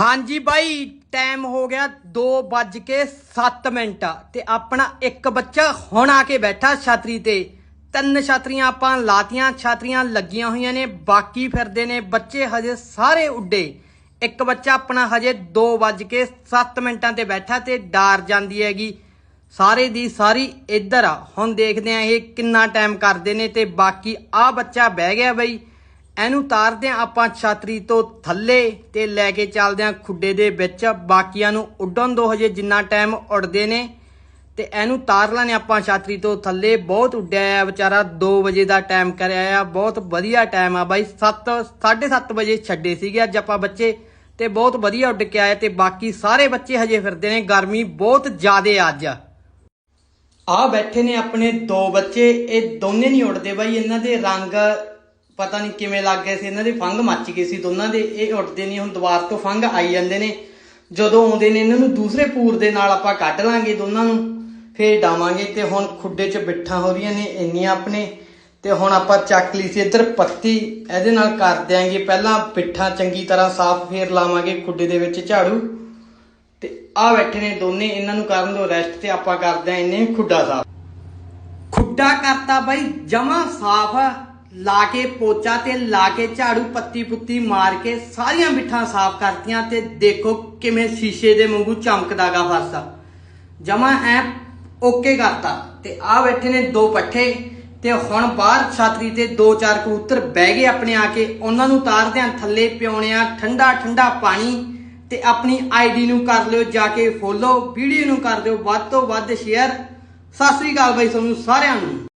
ਹਾਂਜੀ ਬਾਈ ਟਾਈਮ ਹੋ ਗਿਆ 2:07 ਮਿੰਟ ਤੇ ਆਪਣਾ ਇੱਕ ਬੱਚਾ ਹੁਣ ਆ ਕੇ ਬੈਠਾ ਛਾਤਰੀ ਤੇ। ਤਿੰਨ ਛਾਤਰੀਆਂ ਆਪਾਂ ਲਾਤੀਆਂ, ਛਾਤਰੀਆਂ ਲੱਗੀਆਂ ਹੋਈਆਂ ਨੇ, ਬਾਕੀ ਫਿਰਦੇ ਨੇ ਬੱਚੇ ਹਜੇ ਸਾਰੇ ਉੱਡੇ। ਇੱਕ ਬੱਚਾ ਆਪਣਾ ਹਜੇ 2:07 ਮਿੰਟਾਂ ਤੇ ਬੈਠਾ ਤੇ ਡਾਰ ਜਾਂਦੀ ਹੈਗੀ। ਸਾਰੇ ਦੀ ਸਾਰੀ ਇੱਧਰ ਆ। ਹੁਣ ਦੇਖਦੇ ਆ ਇਹ ਕਿੰਨਾ ਟਾਈਮ ਕਰਦੇ ਨੇ ਤੇ ਬਾਕੀ ਆ ਬੱਚਾ ਬਹਿ ਗਿਆ ਬਈ। ਇਹਨੂੰ ਤਾਰਦੇ ਆ ਆਪਾਂ ਛਾਤਰੀ ਤੋਂ ਥੱਲੇ ਤੇ ਲੈ ਕੇ ਚੱਲਦੇ ਆ ਖੁੱਡੇ ਦੇ ਵਿੱਚ। ਬਾਕੀਆਂ ਨੂੰ ਉੱਡਣ ਦੋ ਹਜੇ ਜਿੰਨਾ ਟਾਈਮ ਉੱਡਦੇ ਨੇ। ਤੇ ਇਹਨੂੰ ਤਾਰ ਲਾਣੇ ਆਪਾਂ ਛਾਤਰੀ ਤੋਂ ਥੱਲੇ। ਬਹੁਤ ਉੱਡਿਆ ਆ, ਵਿਚਾਰਾ 2 ਵਜੇ ਦਾ ਟਾਈਮ ਕਰਿਆ ਆ। ਬਹੁਤ ਵਧੀਆ ਟਾਈਮ ਆ ਬਾਈ। 7 7:30 ਵਜੇ ਛੱਡੇ ਸੀਗੇ ਅੱਜ ਆਪਾਂ ਬੱਚੇ। ਤੇ ਬਹੁਤ ਵਧੀਆ ਉੱਡ ਕੇ ਆਏ ਤੇ ਬਾਕੀ ਸਾਰੇ ਬੱਚੇ ਹਜੇ ਫਿਰਦੇ ਨੇ। ਗਰਮੀ ਬਹੁਤ ਜ਼ਿਆਦੇ ਆ ਅੱਜ। ਆ ਬੈਠੇ ਨੇ ਆਪਣੇ ਦੋ ਬੱਚੇ। ਇਹ ਦੋਨੇ ਨਹੀਂ ਉੱਡਦੇ ਬਾਈ। ਇਹਨਾਂ ਦੇ ਰੰਗ ਪਤਾ ਨਹੀਂ ਕਿਵੇਂ ਲੱਗ ਗਏ ਸੀ, ਇਹਨਾਂ ਦੇ ਫੰਗ ਮੱਚ ਗਏ ਸੀ ਦੋਨਾਂ ਦੇ, ਇਹ ਉੱਡਦੇ ਨਹੀਂ ਹੁਣ ਦੁਬਾਰ ਤੋਂ ਫੰਗ ਆਈ ਜਾਂਦੇ ਨੇ। ਜਦੋਂ ਆਉਂਦੇ ਨੇ, ਇਹਨਾਂ ਨੂੰ ਦੂਸਰੇ ਪੂਰ ਦੇ ਨਾਲ ਆਪਾਂ ਕੱਢ ਲਾਂਗੇ ਦੋਨਾਂ ਨੂੰ, ਫੇਰ ਡਾਵਾਂਗੇ ਤੇ ਹੁਣ ਖੁੱਡੇ 'ਚ ਬਿੱਠਾਂ ਹੋ ਰਹੀਆਂ ਨੇ, ਇੰਨੀਆਂ ਆਪਣੇ। ਤੇ ਹੁਣ ਆਪਾਂ ਚੱਕ ਲਈ ਸੀ ਇੱਧਰ ਪੱਤੀ, ਇਹਦੇ ਨਾਲ ਕਰ ਦਿਆਂਗੇ, ਪਹਿਲਾਂ ਪਿੱਠਾਂ ਚੰਗੀ ਤਰ੍ਹਾਂ ਸਾਫ਼ ਫੇਰ ਲਾਵਾਂਗੇ ਖੁੱਡੇ ਦੇ ਵਿੱਚ ਝਾੜੂ। ਤੇ ਆ ਬੈਠੇ ਨੇ ਦੋਨੇ, ਇਹਨਾਂ ਨੂੰ ਕਰਨ ਦੋ ਰੈਸਟ ਤੇ ਆਪਾਂ ਕਰਦੇ ਆਂ ਇਹਨੇ ਖੁੱਡਾ ਸਾਫ਼। ਖੁੱਡਾ ਕਰਤਾ ਬਾਈ, ਜਮਾ ਸਾਫ਼ ਆ। ਲਾ ਕੇ ਪੋਚਾ ਤੇ ਲਾ ਕੇ ਝਾੜੂ ਪੱਤੀ ਪੁੱਤੀ ਮਾਰ ਕੇ ਸਾਰੀਆਂ ਬਿੱਠਾਂ ਸਾਫ਼ ਕਰਤੀਆਂ ਤੇ ਦੇਖੋ ਕਿਵੇਂ ਸ਼ੀਸ਼ੇ ਦੇ ਵਾਂਗੂ ਚਮਕਦਾਗਾ ਫਰਸ਼। ਜਮਾ ਐ ਓਕੇ ਕਰਤਾ। ਤੇ ਆ ਬੈਠੇ ਨੇ ਦੋ ਪੱਠੇ ਤੇ ਹੁਣ ਬਾਹਰ ਛਾਤਰੀ ਤੇ ਦੋ ਚਾਰ ਕਬੂਤਰ ਬਹਿ ਗਏ ਆਪਣੇ ਆ ਕੇ। ਉਹਨਾਂ ਨੂੰ ਉਤਾਰਦੇ ਆ ਥੱਲੇ ਪਿਉਣਿਆ ਠੰਡਾ ਠੰਡਾ ਪਾਣੀ ਤੇ ਆਪਣੀ ਆਈਡੀ ਨੂੰ ਕਰ ਲਿਓ, ਜਾ ਕੇ ਫੋਲੋ, ਵੀਡੀਓ ਨੂੰ ਕਰ ਦਿਓ। ਵੱਧ ਤੋਂ ਵੱਧ ਸ਼ੇਅਰ। ਸਤਿ ਸ੍ਰੀ ਅਕਾਲ ਬਾਈ ਤੁਹਾਨੂੰ ਸਾਰਿਆਂ ਨੂੰ।